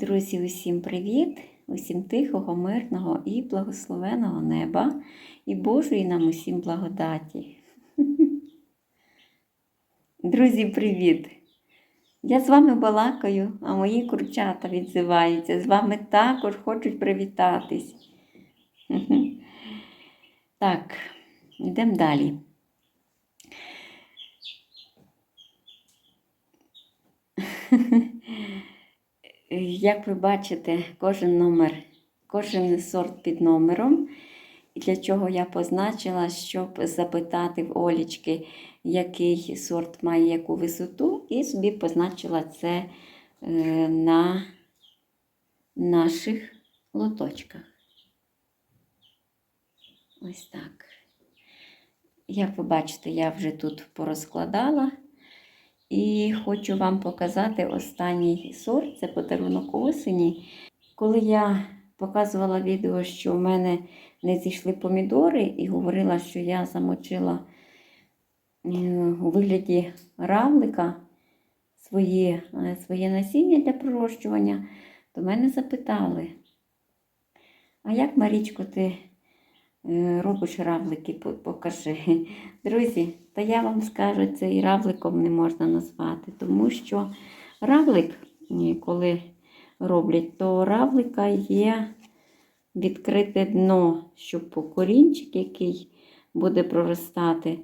Друзі, усім привіт! Усім тихого, мирного і благословеного неба і Божої нам усім благодаті. Друзі, привіт! Я з вами балакаю, а мої курчата відзиваються. З вами також хочуть привітатись. Так, йдемо далі. Як ви бачите, кожен номер, кожен сорт під номером. Для чого я позначила, щоб запитати в Олічки, який сорт має яку висоту, і собі позначила це е, на наших лоточках. Ось так. Як ви бачите, я вже тут порозкладала. І хочу вам показати останній сорт, це подарунок осені. Коли я показувала відео, що в мене не зійшли помідори, і говорила, що я замочила е, у вигляді равлика своє, е, своє насіння для пророщування, то мене запитали, а як, Марічко, ти робиш равлики, покажи. Друзі, та я вам скажу, це і равликом не можна назвати, тому що равлик, коли роблять, то равлика є відкрите дно, щоб корінчик, який буде проростати,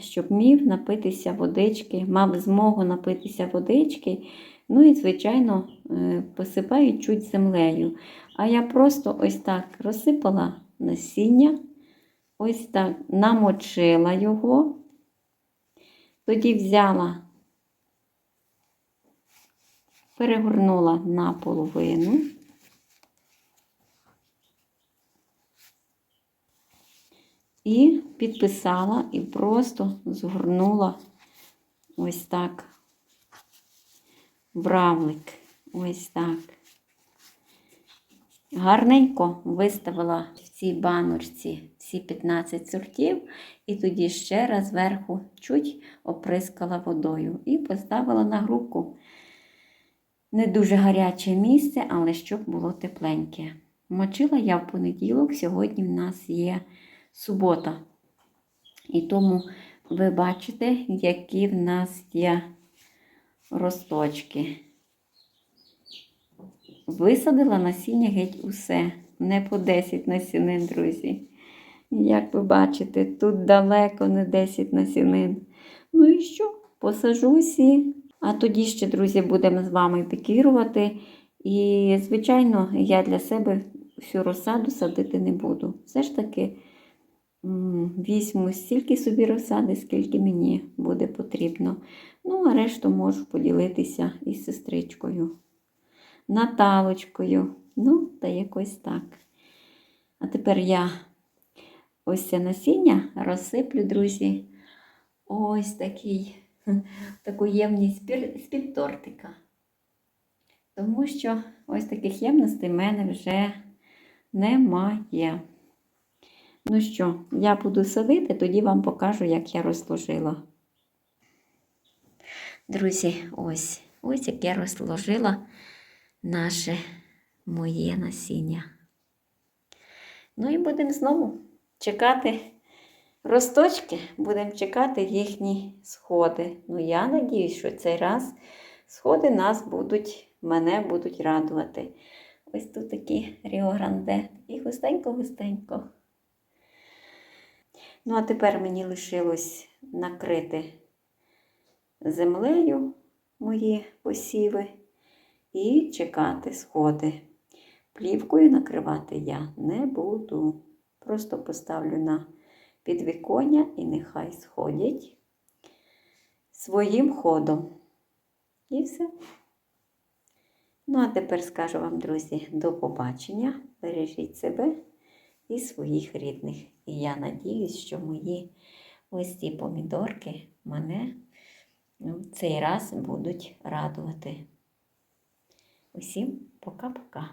щоб міг напитися водички, мав змогу напитися водички. Ну і, звичайно, посипають чуть землею. А я просто ось так розсипала насіння, ось так намочила його. Тоді взяла, перегорнула на половину. І підписала і просто згорнула ось так в равлик. Ось так. Гарненько виставила в цій баночці всі 15 сортів, і тоді ще раз зверху чуть оприскала водою і поставила на грубку. Не дуже гаряче місце, але щоб було тепленьке. Мочила я в понеділок, сьогодні в нас є субота. І тому ви бачите, які в нас є росточки. Висадила насіння геть усе. Не по 10 насінин, друзі. Як ви бачите, тут далеко не 10 насінин. Ну і що? Посажу всі. А тоді ще, друзі, будемо з вами пікірувати. І, звичайно, я для себе всю розсаду садити не буду. Все ж таки візьму стільки собі розсади, скільки мені буде потрібно. Ну, а решту можу поділитися із сестричкою. Наталочкою. Ну, та якось так. А тепер я ось це насіння розсиплю, друзі, ось такий, таку ємність з-під тортика. Тому що ось таких ємностей в мене вже немає. Ну що, я буду садити, тоді вам покажу, як я розложила. Друзі, ось, ось як я розложила наше моє насіння. Ну і будемо знову чекати росточки, будемо чекати їхні сходи. Ну, я надіюсь, що цей раз сходи нас будуть, мене будуть радувати. Ось тут такі Ріо-Гранде. І густенько-густенько. Ну, а тепер мені лишилось накрити землею мої посіви і чекати сходи. Плівкою накривати я не буду. Просто поставлю на підвіконня і нехай сходять своїм ходом. І все. Ну, а тепер скажу вам, друзі, до побачення. Бережіть себе і своїх рідних. І я надіюсь, що мої ось ці помідорки мене в цей раз будуть радувати. Усім пока-пока.